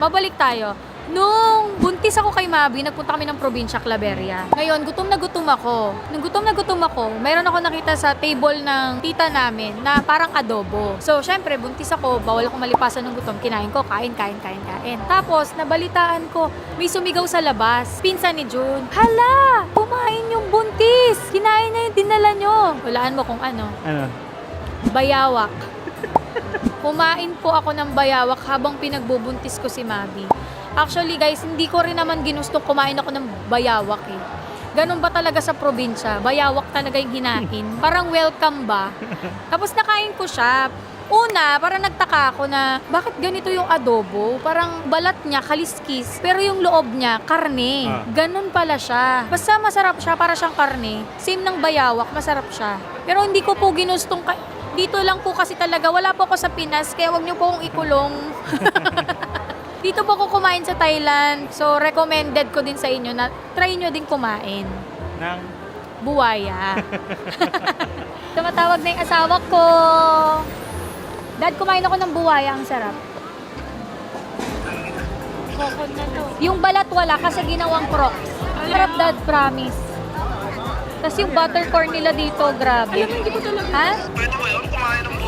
Mabalik tayo. Nung buntis ako kay Mabi, nagpunta kami ng probinsya, Claveria. Ngayon, gutom na gutom ako. Nung gutom na gutom ako, mayroon ako nakita sa table ng tita namin na parang adobo. So, syempre, buntis ako, bawal ako malipasan ng gutom. Kinain ko, kain, kain, kain, kain. Tapos, nabalitaan ko, may sumigaw sa labas. Pinsan ni June. Hala! Kumain yung buntis! Kinain na yung dinala nyo. Walaan mo kung ano. Ano? Bayawak. Kumain po ako ng bayawak habang pinagbubuntis ko si Mabi. Actually guys, hindi ko rin naman ginustong kumain ako ng bayawak eh. Ganun ba talaga sa probinsya? Bayawak talaga yung hinain. Parang welcome ba? Tapos nakain ko siya. Una, parang nagtaka ako na bakit ganito yung adobo? Parang balat niya, kaliskis. Pero yung loob niya, karne. Ah. Ganun pala siya. Basta masarap siya, para siyang karne. Same ng bayawak, masarap siya. Pero hindi ko po ginustong... Ka- dito lang po kasi talaga, wala po ako sa Pinas, kaya wag niyo po akong ikulong. dito po ako kumain sa Thailand. So, recommended ko din sa inyo na try nyo din kumain. Nang? Buwaya. Tumatawag na yung asawa ko. Dad, kumain ako ng buwaya. Ang sarap. Kokon na to. Yung balat wala kasi ginawang crock. Sarap, Dad, promise. Tapos yung buttercorn nila dito, grabe. Ha? Pwede ba yun? Kumain ng?